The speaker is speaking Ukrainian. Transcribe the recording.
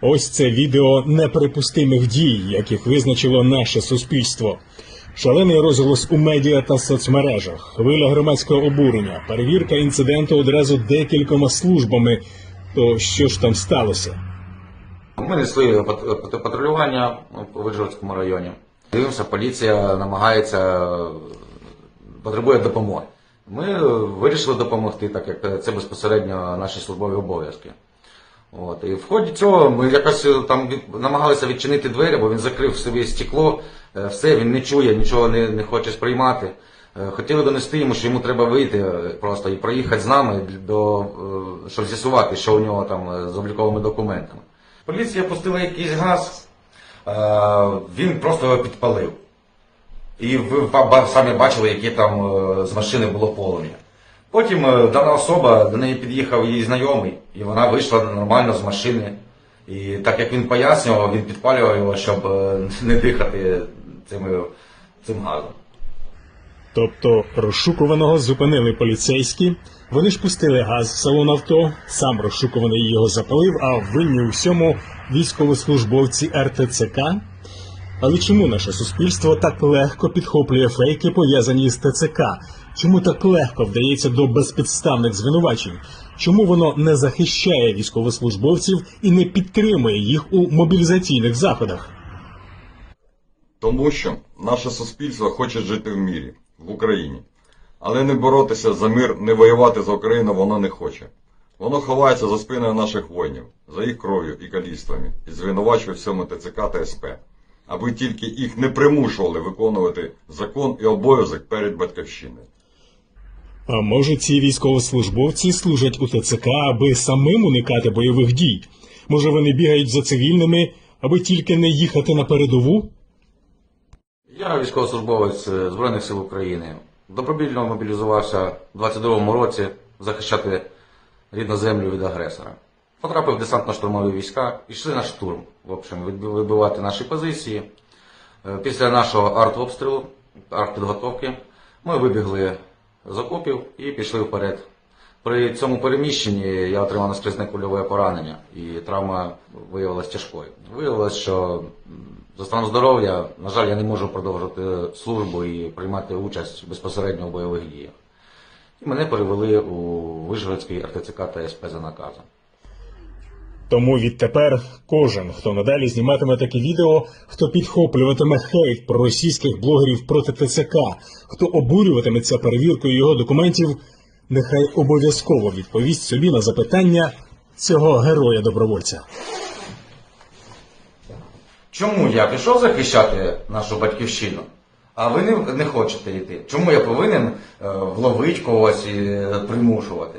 Ось це відео неприпустимих дій, яких визначило наше суспільство. Шалений розголос у медіа та соцмережах, хвиля громадського обурення, перевірка інциденту одразу декількома службами. То що ж там сталося? Ми несли пат- пат- патрулювання у Вижгородському районі. Дивимося, поліція намагається, потребує допомоги. Ми е, вирішили допомогти, так як це безпосередньо наші службові обов'язки. От. І в ході цього ми якось е, там намагалися відчинити двері, бо він закрив собі стекло, е, все, він не чує, нічого не, не хоче сприймати. Е, Хотіли донести йому, що йому треба вийти просто і проїхати з нами, до, щоб з'ясувати, що у нього там з обліковими документами. Поліція пустила якийсь газ, він просто його підпалив. І ви самі бачили, яке там з машини було полум'я. Потім е, дана особа, до неї під'їхав її знайомий, і вона вийшла нормально з машини. І так як він пояснював, він підпалював його, щоб е, не дихати цим, цим газом. Тобто розшукуваного зупинили поліцейські, вони ж пустили газ в салон авто, сам розшукуваний його запалив, а винні у всьому військовослужбовці РТЦК. Але чому наше суспільство так легко підхоплює фейки, пов'язані з ТЦК? Чому так легко вдається до безпідставних звинувачень? Чому воно не захищає військовослужбовців і не підтримує їх у мобілізаційних заходах? Тому що наше суспільство хоче жити в мірі, в Україні. Але не боротися за мир, не воювати за Україну воно не хоче. Воно ховається за спиною наших воїнів, за їх кров'ю і каліцтвами, і звинувачує всьому ТЦК та СП, аби тільки їх не примушували виконувати закон і обов'язок перед батьківщиною. А може ці військовослужбовці служать у ТЦК, аби самим уникати бойових дій? Може вони бігають за цивільними, аби тільки не їхати на передову? Я військовослужбовець е, Збройних сил України. Добровільно мобілізувався у 22-му році захищати рідну землю від агресора. Потрапив в десантно-штурмові війська, йшли на штурм, в общем, вибивати наші позиції. Е, Після нашого артобстрілу, артпідготовки, ми вибігли з окопів і пішли вперед. При цьому переміщенні я отримав наскрізне кульове поранення, і травма виявилася тяжкою. Виявилось, що за станом здоров'я, на жаль, я не можу продовжувати службу і приймати участь безпосередньо у бойових діях. І мене перевели у Вишгородський РТЦК та СП за наказом. Тому відтепер кожен, хто надалі зніматиме такі відео, хто підхоплюватиме хейт про російських блогерів проти ТЦК, хто обурюватиметься перевіркою його документів, нехай обов'язково відповість собі на запитання цього героя-добровольця. Чому я пішов захищати нашу батьківщину, а ви не, не хочете йти? Чому я повинен е, вловити когось і е, примушувати?